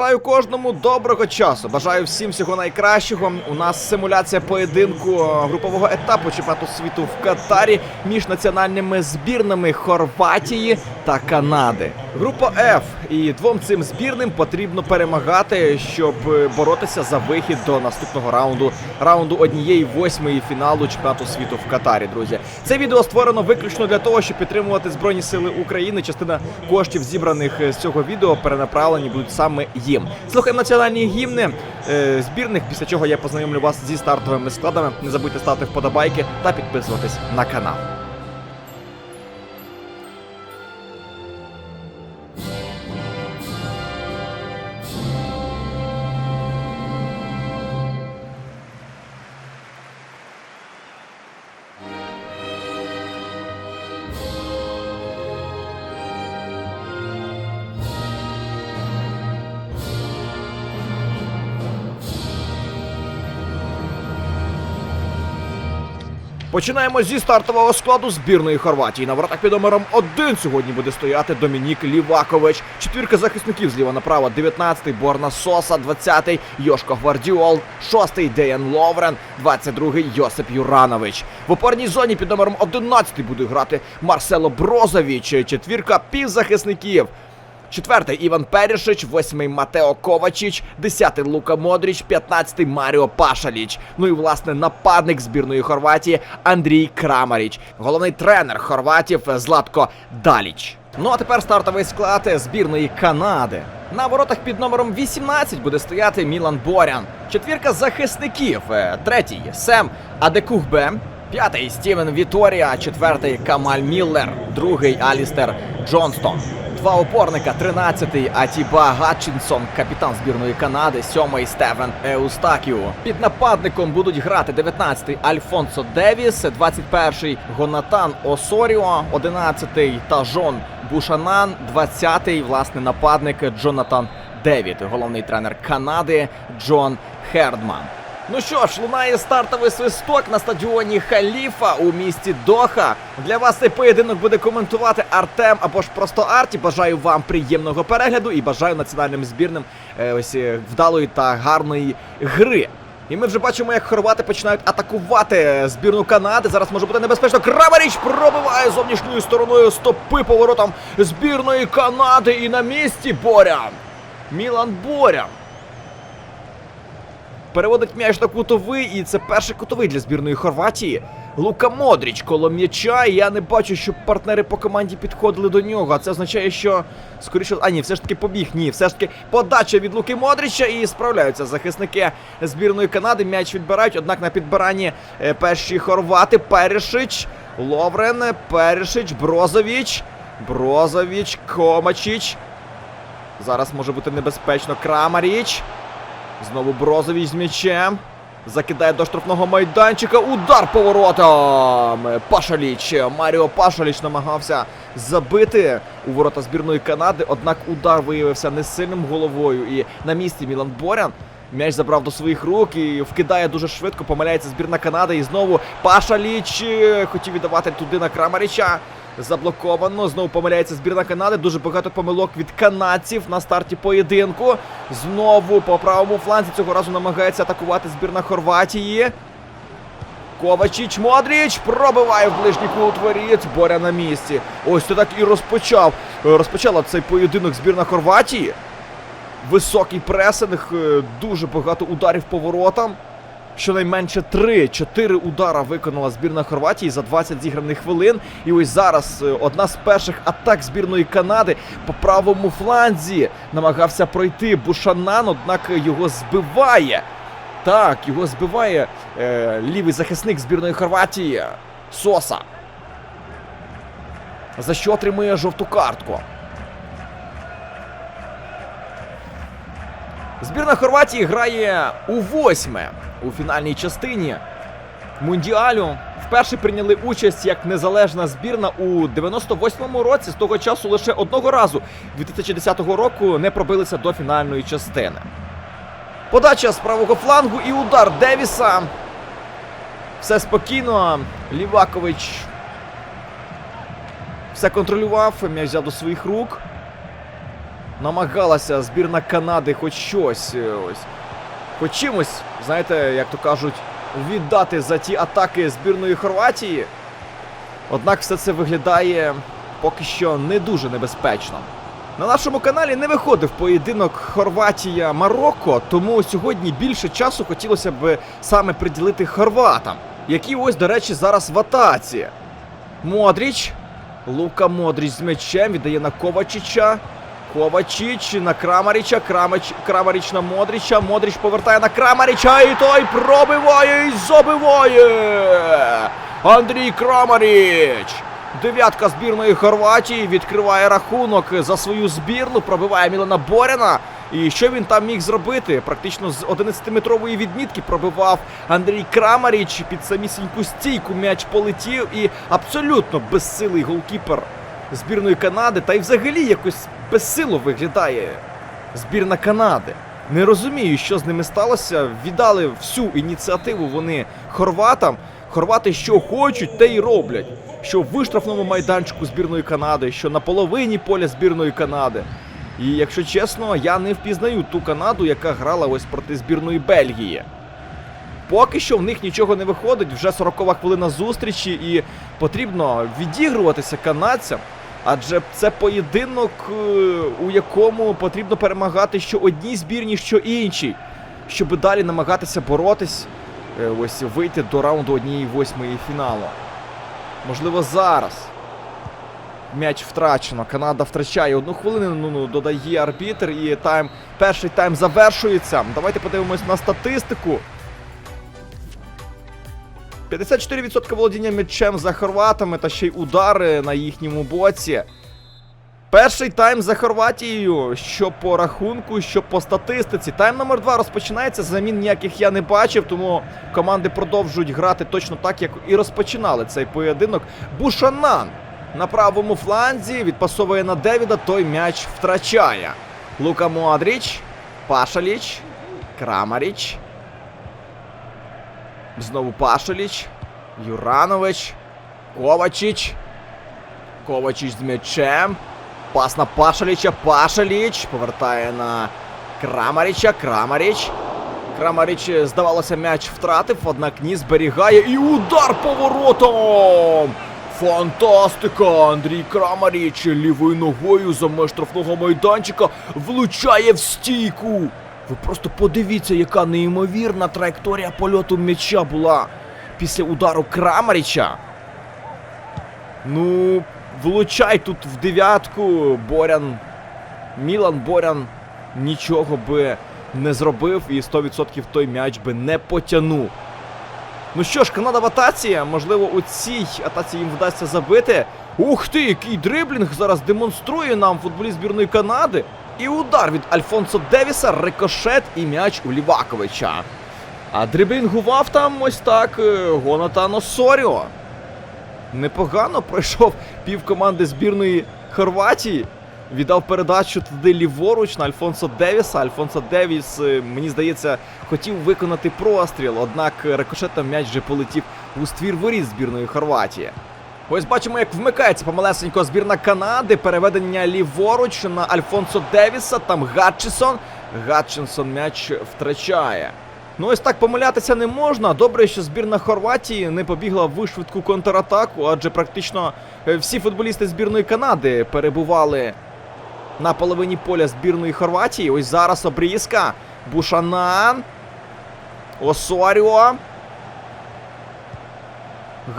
Бажаю кожному доброго часу. Бажаю всім всього найкращого. У нас симуляція поєдинку е, групового етапу чемпіонату світу в Катарі між національними збірними Хорватії та Канади. Група F. І двом цим збірним потрібно перемагати, щоб е, боротися за вихід до наступного раунду раунду однієї восьмої фіналу чемпіонату світу в Катарі. Друзі, це відео створено виключно для того, щоб підтримувати збройні сили України. Частина коштів зібраних е, з цього відео перенаправлені будуть саме їм. Слухаємо національні гімни е, збірних. Після чого я познайомлю вас зі стартовими складами. Не забудьте ставити вподобайки та підписуватись на канал. Починаємо зі стартового складу збірної Хорватії. На воротах під номером 1 сьогодні буде стояти Домінік Лівакович. Четвірка захисників зліва направо. 19-й Борна Соса, 20-й Йошко Гвардіол, 6-й Деян Ловрен, 22-й Йосип Юранович. В опорній зоні під номером 11 буде грати Марсело Брозович. Четвірка півзахисників. Четвертий Іван Перішич, восьмий Матео Ковачіч, десятий Лука Модріч, п'ятнадцятий Маріо Пашаліч. Ну і власне нападник збірної Хорватії Андрій Крамаріч. Головний тренер хорватів Златко Даліч. Ну а тепер стартовий склад збірної Канади. На воротах під номером 18 буде стояти Мілан Борян. Четвірка захисників. Третій Сем Адекухбе. П'ятий Стівен Віторія, четвертий Камаль Міллер, другий Алістер Джонстон. Два опорника, 13-й Атіба Гатчинсон, капітан збірної Канади, 7-й Стевен Еустакіо. Під нападником будуть грати 19-й Альфонсо Девіс, 21-й Гонатан Осоріо, 11-й Тажон Бушанан, 20-й власне нападник Джонатан Девід, головний тренер Канади Джон Хердман. Ну що ж, лунає стартовий свисток на стадіоні Халіфа у місті Доха. Для вас цей поєдинок буде коментувати Артем або ж просто Арті. Бажаю вам приємного перегляду і бажаю національним збірним е, ось е, вдалої та гарної гри. І ми вже бачимо, як хорвати починають атакувати збірну Канади. Зараз може бути небезпечно. Крамаріч пробиває зовнішньою стороною стопи поворотом збірної Канади. І на місці Борян. Мілан Борян. Переводить м'яч на кутовий, і це перший кутовий для збірної Хорватії. Лука Модріч коло м'яча. Я не бачу, щоб партнери по команді підходили до нього. А це означає, що скоріше. А ні, все ж таки побіг. Ні, все ж таки подача від Луки Модріча і справляються захисники збірної Канади. М'яч відбирають. Однак на підбиранні е, перші хорвати. Перешич, Ловрен, Перешич, Брозовіч, Брозовіч, Комачіч. Зараз може бути небезпечно. Крамаріч. Знову Брозович з м'ячем. Закидає до штрафного майданчика. Удар поворотом. Пашаліч. Маріо Пашаліч намагався забити у ворота збірної Канади. Однак удар виявився не сильним головою. І на місці Мілан Борян. М'яч забрав до своїх рук і вкидає дуже швидко. Помиляється збірна Канади. І знову Пашаліч е, хотів віддавати туди на Крамаріча. Заблоковано. Знову помиляється збірна Канади. Дуже багато помилок від канадців на старті поєдинку. Знову по правому фланзі цього разу намагається атакувати збірна Хорватії. Ковачіч Модріч пробиває в ближній кут. Боря на місці. Ось це так і розпочав. е, Розпочала цей поєдинок збірна Хорватії. Високий пресинг, е, дуже багато ударів по воротам. Щонайменше 3-4 удара виконала збірна Хорватії за 20 зіграних хвилин. І ось зараз е, одна з перших атак збірної Канади по правому фланзі намагався пройти Бушанан, однак його збиває. Так, його збиває е, лівий захисник збірної Хорватії Соса. За що отримує жовту картку. Збірна Хорватії грає у восьме у фінальній частині Мундіалю. Вперше прийняли участь як незалежна збірна у 98-му році. З того часу лише одного разу 2010 року не пробилися до фінальної частини. Подача з правого флангу і удар Девіса. Все спокійно. Лівакович все контролював, м'яч взяв до своїх рук. Намагалася збірна Канади хоч щось. е, Ось. Хоч чимось, знаєте, як то кажуть, віддати за ті атаки збірної Хорватії. Однак все це виглядає поки що не дуже небезпечно. На нашому каналі не виходив поєдинок Хорватія-Марокко, тому сьогодні більше часу хотілося б саме приділити хорватам, які ось, до речі, зараз в атаці. Модріч. Лука Модріч з м'ячем віддає на Ковачича. Ковачич на Крамаріча. Крамач, Крамаріч на Модріча. Модріч повертає на Крамаріча. І той пробиває і забиває. Андрій Крамаріч. Дев'ятка збірної Хорватії відкриває рахунок за свою збірну, пробиває Мілана Боряна. І що він там міг зробити? Практично з 11-метрової відмітки пробивав Андрій Крамаріч під самісіньку стійку. М'яч полетів і абсолютно безсилий голкіпер збірної Канади, та й взагалі якось безсило виглядає збірна Канади. Не розумію, що з ними сталося. Віддали всю ініціативу вони хорватам. Хорвати що хочуть, те й роблять. Що в виштрафному майданчику збірної Канади, що на половині поля збірної Канади. І якщо чесно, я не впізнаю ту Канаду, яка грала ось проти збірної Бельгії. Поки що в них нічого не виходить, вже 40-ва хвилина зустрічі, і потрібно відігруватися канадцям. Адже це поєдинок, е, у якому потрібно перемагати що одній збірні, що іншій, щоб далі намагатися боротись, е, ось вийти до раунду однієї восьмої фіналу. Можливо, зараз. М'яч втрачено. Канада втрачає одну хвилину. Ну, ну додає арбітр, і тайм. Перший тайм завершується. Давайте подивимось на статистику. 54% володіння м'ячем за хорватами та ще й удари на їхньому боці. Перший тайм за Хорватією, що по рахунку, що по статистиці. Тайм номер 2 розпочинається. Замін ніяких я не бачив, тому команди продовжують грати точно так, як і розпочинали цей поєдинок. Бушанан на правому фланзі відпасовує на Девіда, той м'яч втрачає. Лука Модріч, Пашаліч, Крамаріч. Знову Пашаліч, Юранович, Ковачич. Ковачич з м'ячем. Пас на Пашаліча. Пашаліч повертає на Крамаріча. Крамаріч. Крамаріч, здавалося, м'яч втратив, однак ні зберігає. І удар поворотом! Фантастика! Андрій Крамаріч лівою ногою за меж штрафного майданчика влучає в стійку. Ви просто подивіться, яка неймовірна траєкторія польоту м'яча була після удару Крамаріча. Ну, влучай тут в дев'ятку. Борян. Мілан Борян нічого би не зробив і 100% той м'яч би не потягнув. Ну що ж, Канада в атаці. Можливо, у цій атаці їм вдасться забити. Ух ти, який дриблінг зараз демонструє нам футболіст збірної Канади. І удар від Альфонсо Девіса, рикошет і м'яч у Ліваковича. А дриблінгував там ось так е, Гонатан Осоріо. Непогано пройшов пів команди збірної Хорватії. Віддав передачу туди ліворуч на Альфонсо Девіса. Альфонсо Девіс, е, мені здається, хотів виконати простріл, однак рикошетом м'яч вже полетів у ствір воріт збірної Хорватії. Ось бачимо, як вмикається помалесенько збірна Канади. Переведення ліворуч на Альфонсо Девіса. Там Гатчисон. Гатчинсон м'яч втрачає. Ну ось так помилятися не можна. Добре, що збірна Хорватії не побігла в швидку контратаку, адже практично е, всі футболісти збірної Канади перебували на половині поля збірної Хорватії. Ось зараз обрізка. Бушанан. Осоріо.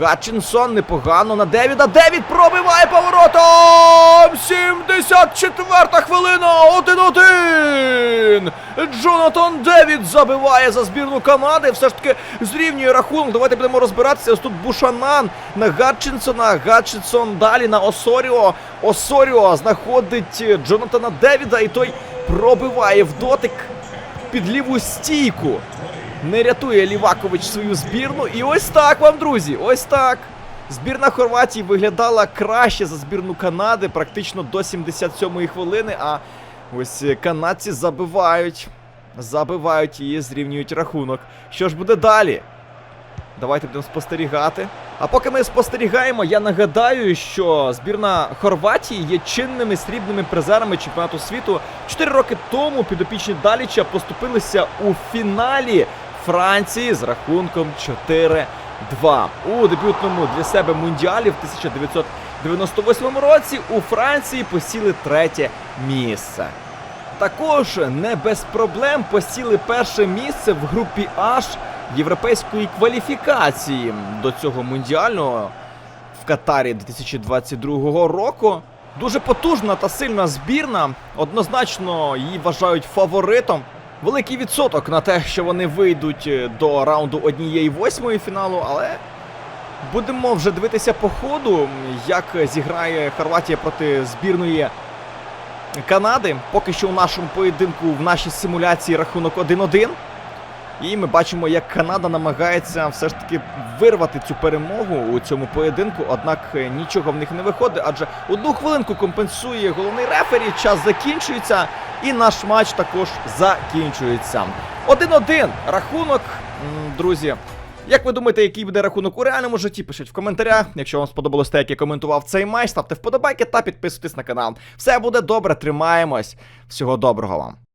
Гатчинсон непогано на Девіда. Девід пробиває поворотом! 74-та хвилина! 1-1! Джонатан Девід забиває за збірну Канади. Все ж таки зрівнює рахунок. Давайте будемо розбиратися. Ось тут Бушанан на Гатчинсона. Гатчинсон далі на Осоріо. Осоріо знаходить Джонатана Девіда і той пробиває в дотик під ліву стійку. Не рятує Лівакович свою збірну. І ось так вам, друзі, ось так. Збірна Хорватії виглядала краще за збірну Канади практично до 77-ї хвилини. А ось канадці забивають. Забивають і зрівнюють рахунок. Що ж буде далі? Давайте будемо спостерігати. А поки ми спостерігаємо, я нагадаю, що збірна Хорватії є чинними срібними призерами чемпіонату світу. Чотири роки тому підопічні Даліча поступилися у фіналі Франції з рахунком 4-2 у дебютному для себе мундіалі в 1998 році у Франції посіли третє місце. Також не без проблем посіли перше місце в групі H європейської кваліфікації до цього мундіального в Катарі 2022 року. Дуже потужна та сильна збірна. Однозначно її вважають фаворитом. Великий відсоток на те, що вони вийдуть е, до раунду однієї восьмої фіналу, але будемо вже дивитися по ходу, як зіграє Хорватія проти збірної Канади. Поки що у нашому поєдинку в нашій симуляції рахунок 1-1. І ми бачимо, як Канада намагається все ж таки вирвати цю перемогу у цьому поєдинку. Однак е, нічого в них не виходить, адже одну хвилинку компенсує головний рефері. Час закінчується, і наш матч також закінчується. 1-1 рахунок, друзі. Як ви думаєте, який буде рахунок у реальному житті? Пишіть в коментарях. Якщо вам сподобалось те, як я коментував цей матч, ставте вподобайки та підписуйтесь на канал. Все буде добре, тримаємось. Всього доброго вам.